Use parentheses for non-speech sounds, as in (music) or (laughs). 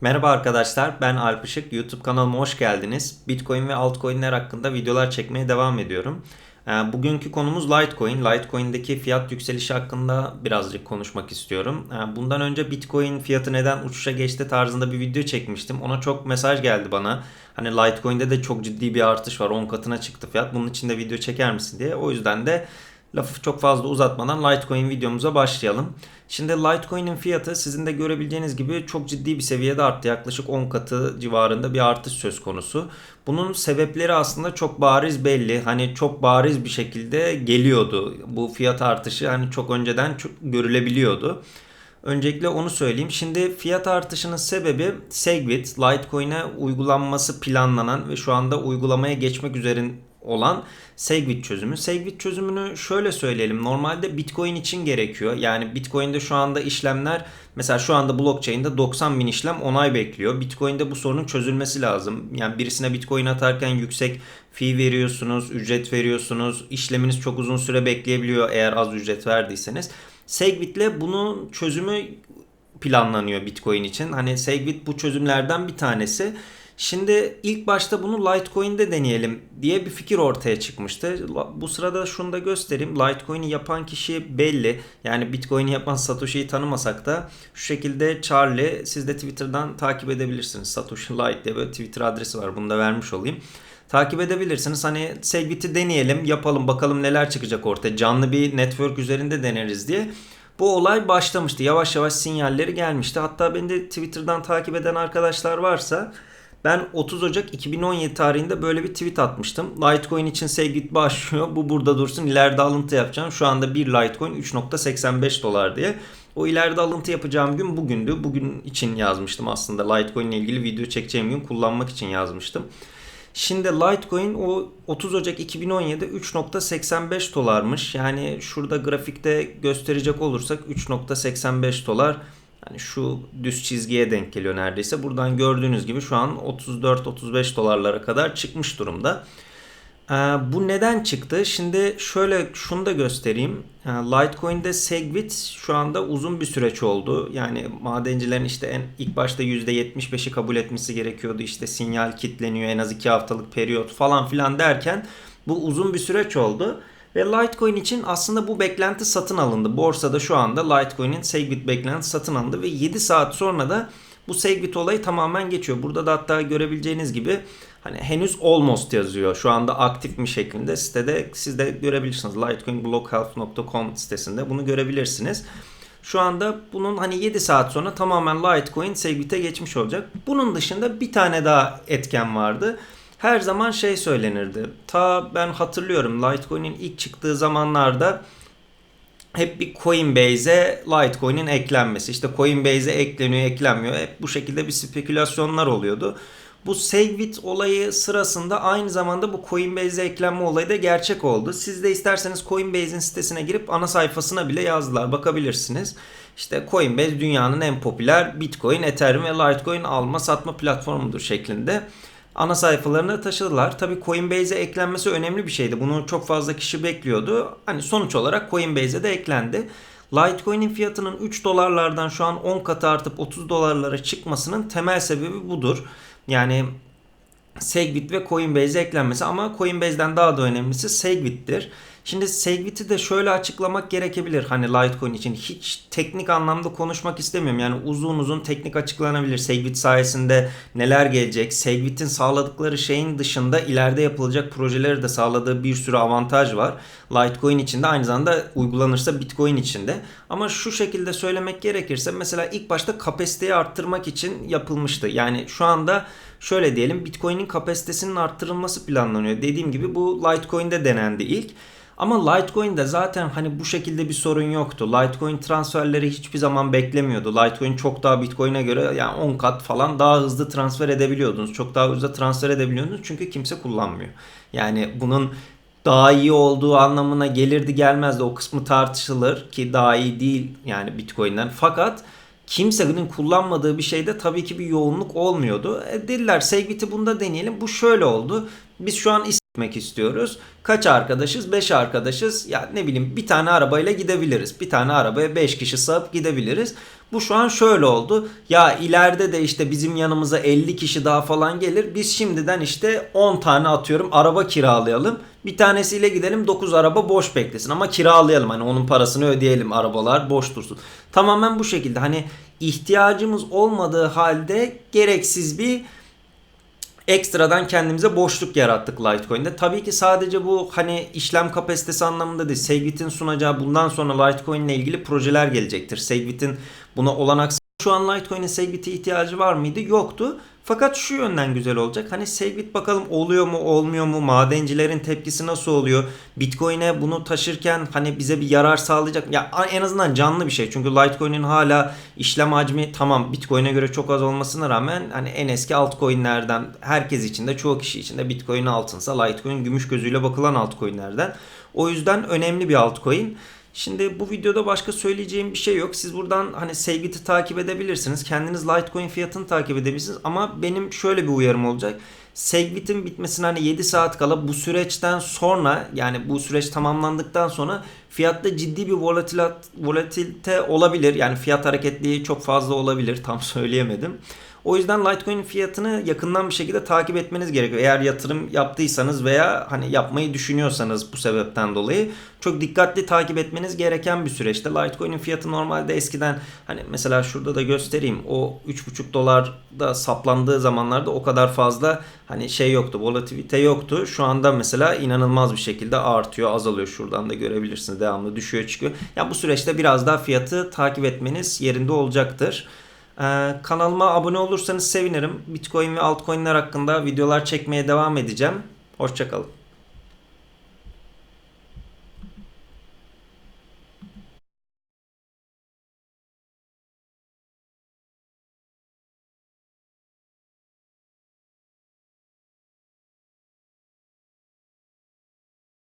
Merhaba arkadaşlar, ben Alp Işık. YouTube kanalıma hoş geldiniz. Bitcoin ve altcoin'ler hakkında videolar çekmeye devam ediyorum. Ee, Bugünkü konumuz Litecoin. Litecoin'deki fiyat yükselişi hakkında birazcık konuşmak istiyorum. Ee, Bundan önce Bitcoin fiyatı neden uçuşa geçti tarzında bir video çekmiştim. Ona çok mesaj geldi bana. Hani Litecoin'de de çok ciddi bir artış var. 10 katına çıktı fiyat. Bunun için de video çeker misin diye. O yüzden de Lafı çok fazla uzatmadan Litecoin videomuza başlayalım. Şimdi Litecoin'in fiyatı sizin de görebileceğiniz gibi çok ciddi bir seviyede arttı. Yaklaşık 10 katı civarında bir artış söz konusu. Bunun sebepleri aslında çok bariz belli. Hani çok bariz bir şekilde geliyordu. Bu fiyat artışı hani çok önceden çok görülebiliyordu. Öncelikle onu söyleyeyim. Şimdi fiyat artışının sebebi Segwit, Litecoin'e uygulanması planlanan ve şu anda uygulamaya geçmek üzere olan Segwit çözümü. Segwit çözümünü şöyle söyleyelim. Normalde Bitcoin için gerekiyor. Yani Bitcoin'de şu anda işlemler mesela şu anda blockchain'de 90 bin işlem onay bekliyor. Bitcoin'de bu sorunun çözülmesi lazım. Yani birisine Bitcoin atarken yüksek fee veriyorsunuz, ücret veriyorsunuz. İşleminiz çok uzun süre bekleyebiliyor eğer az ücret verdiyseniz. Segwit'le bunun çözümü planlanıyor Bitcoin için. Hani Segwit bu çözümlerden bir tanesi. Şimdi ilk başta bunu Litecoin'de deneyelim diye bir fikir ortaya çıkmıştı. Bu sırada şunu da göstereyim. Litecoin'i yapan kişi belli. Yani Bitcoin'i yapan Satoshi'yi tanımasak da şu şekilde Charlie siz de Twitter'dan takip edebilirsiniz. Satoshi Lite diye böyle Twitter adresi var. Bunu da vermiş olayım. Takip edebilirsiniz. Hani Segwit'i deneyelim, yapalım bakalım neler çıkacak ortaya. Canlı bir network üzerinde deneriz diye. Bu olay başlamıştı. Yavaş yavaş sinyalleri gelmişti. Hatta beni de Twitter'dan takip eden arkadaşlar varsa ben 30 Ocak 2017 tarihinde böyle bir tweet atmıştım. Litecoin için Segwit başlıyor. Bu burada dursun. İleride alıntı yapacağım. Şu anda bir Litecoin 3.85 dolar diye. O ileride alıntı yapacağım gün bugündü. Bugün için yazmıştım aslında. Litecoin ile ilgili video çekeceğim gün kullanmak için yazmıştım. Şimdi Litecoin o 30 Ocak 2017'de 3.85 dolarmış. Yani şurada grafikte gösterecek olursak 3.85 dolar yani şu düz çizgiye denk geliyor neredeyse. Buradan gördüğünüz gibi şu an 34-35 dolarlara kadar çıkmış durumda. Ee, bu neden çıktı? Şimdi şöyle şunu da göstereyim. Ee, Litecoin'de Segwit şu anda uzun bir süreç oldu. Yani madencilerin işte en ilk başta %75'i kabul etmesi gerekiyordu. İşte sinyal kitleniyor en az 2 haftalık periyot falan filan derken bu uzun bir süreç oldu. Ve Litecoin için aslında bu beklenti satın alındı. Borsada şu anda Litecoin'in Segwit beklenti satın alındı ve 7 saat sonra da bu Segwit olayı tamamen geçiyor. Burada da hatta görebileceğiniz gibi hani henüz almost yazıyor. Şu anda aktif bir şeklinde sitede siz de görebilirsiniz. Litecoinblockhealth.com sitesinde bunu görebilirsiniz. Şu anda bunun hani 7 saat sonra tamamen Litecoin Segwit'e geçmiş olacak. Bunun dışında bir tane daha etken vardı her zaman şey söylenirdi. Ta ben hatırlıyorum Litecoin'in ilk çıktığı zamanlarda hep bir Coinbase'e Litecoin'in eklenmesi. İşte Coinbase'e ekleniyor, eklenmiyor. Hep bu şekilde bir spekülasyonlar oluyordu. Bu Segwit olayı sırasında aynı zamanda bu Coinbase'e eklenme olayı da gerçek oldu. Siz de isterseniz Coinbase'in sitesine girip ana sayfasına bile yazdılar. Bakabilirsiniz. İşte Coinbase dünyanın en popüler Bitcoin, Ethereum ve Litecoin alma satma platformudur şeklinde ana sayfalarına taşıdılar. Tabii Coinbase'e eklenmesi önemli bir şeydi. Bunu çok fazla kişi bekliyordu. Hani sonuç olarak Coinbase'e de eklendi. Litecoin'in fiyatının 3 dolarlardan şu an 10 katı artıp 30 dolarlara çıkmasının temel sebebi budur. Yani Segwit ve Coinbase'e eklenmesi ama Coinbase'den daha da önemlisi Segwit'tir. Şimdi Segwit'i de şöyle açıklamak gerekebilir. Hani Litecoin için hiç teknik anlamda konuşmak istemiyorum. Yani uzun uzun teknik açıklanabilir. Segwit sayesinde neler gelecek? Segwit'in sağladıkları şeyin dışında ileride yapılacak projeleri de sağladığı bir sürü avantaj var. Litecoin içinde aynı zamanda uygulanırsa Bitcoin içinde. Ama şu şekilde söylemek gerekirse mesela ilk başta kapasiteyi arttırmak için yapılmıştı. Yani şu anda şöyle diyelim Bitcoin'in kapasitesinin arttırılması planlanıyor. Dediğim gibi bu Litecoin'de denendi ilk. Ama Litecoin'de zaten hani bu şekilde bir sorun yoktu. Litecoin transferleri hiçbir zaman beklemiyordu. Litecoin çok daha Bitcoin'e göre yani 10 kat falan daha hızlı transfer edebiliyordunuz. Çok daha hızlı transfer edebiliyordunuz çünkü kimse kullanmıyor. Yani bunun daha iyi olduğu anlamına gelirdi gelmezdi o kısmı tartışılır ki daha iyi değil yani Bitcoin'den. Fakat kimsenin kullanmadığı bir şeyde tabii ki bir yoğunluk olmuyordu. E dediler Segwit'i bunda deneyelim. Bu şöyle oldu. Biz şu an gitmek istiyoruz. Kaç arkadaşız? 5 arkadaşız. Ya ne bileyim bir tane arabayla gidebiliriz. Bir tane arabaya 5 kişi sığıp gidebiliriz. Bu şu an şöyle oldu. Ya ileride de işte bizim yanımıza 50 kişi daha falan gelir. Biz şimdiden işte 10 tane atıyorum araba kiralayalım. Bir tanesiyle gidelim 9 araba boş beklesin ama kiralayalım. Hani onun parasını ödeyelim arabalar boş dursun. Tamamen bu şekilde hani ihtiyacımız olmadığı halde gereksiz bir ekstradan kendimize boşluk yarattık Litecoin'de. Tabii ki sadece bu hani işlem kapasitesi anlamında değil. Segwit'in sunacağı bundan sonra Litecoin ile ilgili projeler gelecektir. Segwit'in buna olanak şu an Litecoin'in Segwit'e ihtiyacı var mıydı? Yoktu. Fakat şu yönden güzel olacak. Hani Segwit bakalım oluyor mu olmuyor mu? Madencilerin tepkisi nasıl oluyor? Bitcoin'e bunu taşırken hani bize bir yarar sağlayacak. Ya en azından canlı bir şey. Çünkü Litecoin'in hala işlem hacmi tamam Bitcoin'e göre çok az olmasına rağmen hani en eski altcoin'lerden herkes için de çoğu kişi için de Bitcoin altınsa Litecoin gümüş gözüyle bakılan altcoin'lerden. O yüzden önemli bir altcoin. Şimdi bu videoda başka söyleyeceğim bir şey yok. Siz buradan hani Segwit'i takip edebilirsiniz. Kendiniz Litecoin fiyatını takip edebilirsiniz. Ama benim şöyle bir uyarım olacak. Segwit'in bitmesine hani 7 saat kala bu süreçten sonra yani bu süreç tamamlandıktan sonra fiyatta ciddi bir volatil- volatilite olabilir. Yani fiyat hareketliği çok fazla olabilir. Tam (laughs) söyleyemedim. O yüzden Litecoin fiyatını yakından bir şekilde takip etmeniz gerekiyor. Eğer yatırım yaptıysanız veya hani yapmayı düşünüyorsanız bu sebepten dolayı çok dikkatli takip etmeniz gereken bir süreçte. Litecoin'in fiyatı normalde eskiden hani mesela şurada da göstereyim. O 3,5 dolarda saplandığı zamanlarda o kadar fazla hani şey yoktu. Volatilite yoktu. Şu anda mesela inanılmaz bir şekilde artıyor, azalıyor. Şuradan da görebilirsiniz. Devamlı düşüyor, çıkıyor. Ya bu süreçte biraz daha fiyatı takip etmeniz yerinde olacaktır. Ee, kanalıma abone olursanız sevinirim. Bitcoin ve altcoin'ler hakkında videolar çekmeye devam edeceğim. Hoşçakalın.